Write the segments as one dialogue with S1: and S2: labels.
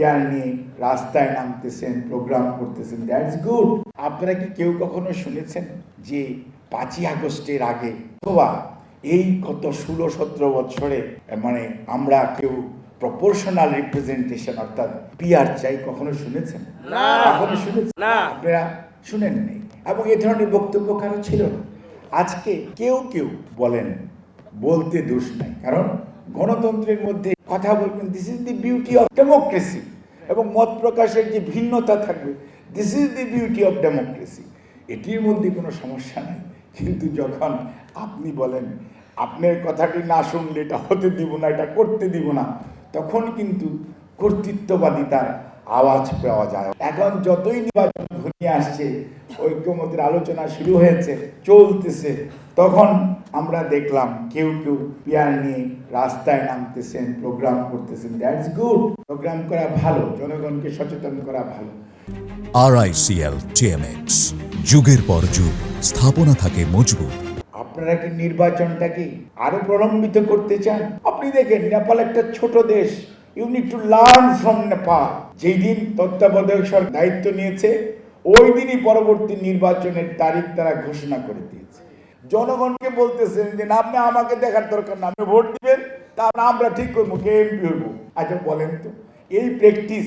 S1: Peer নিয়ে রাস্তায় নামতেছেন প্রোগ্রাম করতেছেন দ্যাটস গুড আপনারা কি কেউ কখনো শুনেছেন যে পাঁচই আগস্টের আগে অথবা এই গত ষোলো সতেরো বছরে মানে আমরা কেউ প্রপোর্শনাল রিপ্রেজেন্টেশন অর্থাৎ পিয়ার চাই কখনো শুনেছেন?
S2: না।
S1: কখনো শুনেছেন?
S2: না।
S1: আপনারা শুনেন নেই। এবং এ ধরনের বক্তব্য কারও ছিল না। আজকে কেউ কেউ বলেন বলতে দোষ নাই। কারণ গণতন্ত্রের মধ্যে কথা বলবেন this is the beauty of democracy এবং মত প্রকাশের যে ভিন্নতা থাকবে this is the beauty of democracy এটির মধ্যে কোনো সমস্যা নাই। কিন্তু যখন আপনি বলেন, আপনার কথাটি না শুনলে এটা হতে দিব না, এটা করতে দিব না, তখন কিন্তু কর্তৃত্ববাদিতার আওয়াজ পাওয়া যায়। এখন যতই নির্বাচন ঘনিয়ে আসছে ঐক্যমতের আলোচনা শুরু হয়েছে চলতেছে তখন আমরা দেখলাম কেউ কেউ পিয়ার নিয়ে রাস্তায় নামতেছেন প্রোগ্রাম করতেছেন। দ্যাটস গুড প্রোগ্রাম করা ভালো জনগণকে সচেতন করা ভালো।
S3: আরআইসিএল টিএমএক্স যুগের পর যুগ স্থাপনা থাকে মজবুত।
S1: আপনারা কি নির্বাচনটাকে আরও প্রলম্বিত করতে চান? আপনি দেখেন নেপাল একটা ছোট দেশ। You need to learn from Nepal যেই দিন তত্ত্বাবধায়ক সরকার দায়িত্ব নিয়েছে, ওই দিনই পরবর্তী নির্বাচনের তারিখ তারা ঘোষণা করে দিয়েছে। জনগণকে বলতেছেন যে, না, আপনি আমাকে দেখার দরকার না, আপনি ভোট দিবেন তারপর আমরা ঠিক করব, কে এমপি হইব আচ্ছা বলেন তো, এই প্র্যাকটিস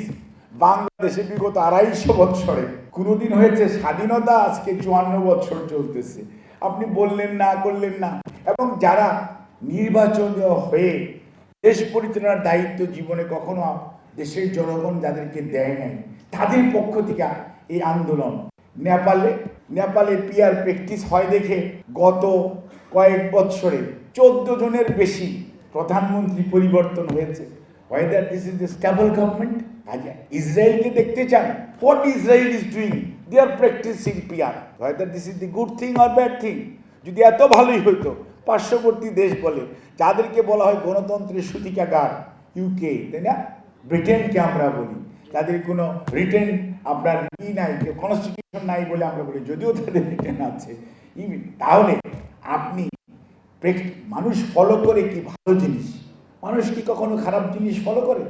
S1: বাংলাদেশে বিগত আড়াইশো বৎসরে কোনোদিন হয়েছে? স্বাধীনতা আজকে চুয়ান্ন বছর চলতেছে। আপনি বললেন না, করলেন না। এবং যারা নির্বাচন হয়ে দেশ পরিচালনার দায়িত্ব জীবনে কখনো দেশের জনগণ যাদেরকে দেয় নাই, তাদের পক্ষ থেকে এই আন্দোলন। নেপালে নেপালে পিয়ার প্র্যাকটিস হয় দেখে গত কয়েক বৎসরে চোদ্দ জনের বেশি প্রধানমন্ত্রী পরিবর্তন হয়েছে। Whether this is the stable government আজ ইসরায়েলকে দেখতে চান what Israel is doing they are practising peer whether this is the good thing or bad thing যদি এত ভালোই হইতো, পার্শ্ববর্তী দেশ বলে, যাদেরকে বলা হয় গণতন্ত্রের সূতিকাগার ইউকে তাই না? ব্রিটেনকে আমরা বলি। তাদের কোনো রিটেন আপনার ই নাই কনস্টিটিউশন নাই বলে আমরা বলি, যদিও তাদের রিটেন আছে। তাহলে আপনি মানুষ ফলো করে কি ভালো জিনিস? মানুষ কি কখনো খারাপ জিনিস ফলো করে?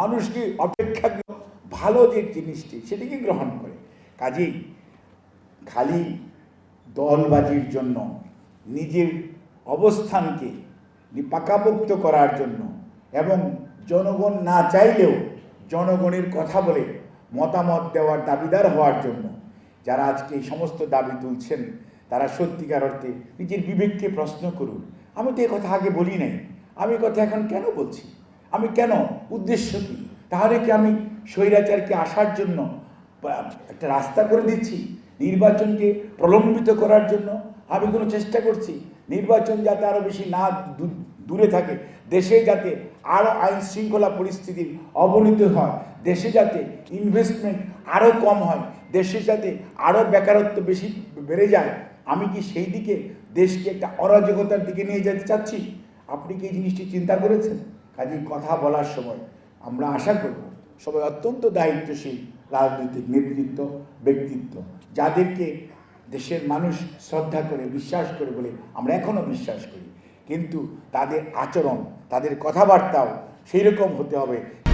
S1: মানুষ কি অপেক্ষা ভালো যে জিনিসটি, সেটিকে গ্রহণ করে। কাজেই খালি দলবাজির জন্য নিজের অবস্থানকে পাকাপোক্ত করার জন্য এবং জনগণ না চাইলেও জনগণের কথা বলে মতামত দেওয়ার দাবিদার হওয়ার জন্য যারা আজকে এই সমস্ত দাবি তুলছেন, তারা সত্যিকার অর্থে নিজের বিবেককে প্রশ্ন করুন। আমি তো কথা আগে বলি নাই। আমি কথা এখন কেন বলছি? আমি কেন? উদ্দেশ্য কি? তাহলে কি আমি স্বৈরাচারকে আসার জন্য একটা রাস্তা করে দিচ্ছি? নির্বাচনকে প্রলম্বিত করার জন্য? আমি কোনো চেষ্টা করছি নির্বাচন যাতে আরও বেশি না দূরে থাকে। দেশে যাতে আরও আইন শৃঙ্খলা পরিস্থিতির অবনতি হয়। দেশে যাতে ইনভেস্টমেন্ট আরও কম হয়। দেশে যাতে আরও বেকারত্ব বেশি বেড়ে যায়। আমি কি সেই দিকে দেশকে একটা অরাজকতার দিকে নিয়ে যেতে চাচ্ছি? আপনি কি এই জিনিসটি চিন্তা করেছেন? কাজে কথা বলার সময় আমরা আশা করব সবাই অত্যন্ত দায়িত্বশীল রাজনৈতিক নেতৃত্ব, ব্যক্তিত্ব। যাদেরকে দেশের মানুষ শ্রদ্ধা করে, বিশ্বাস করে বলে আমরা এখনও বিশ্বাস করি। কিন্তু তাদের আচরণ, তাদের কথাবার্তাও সেই রকম হতে হবে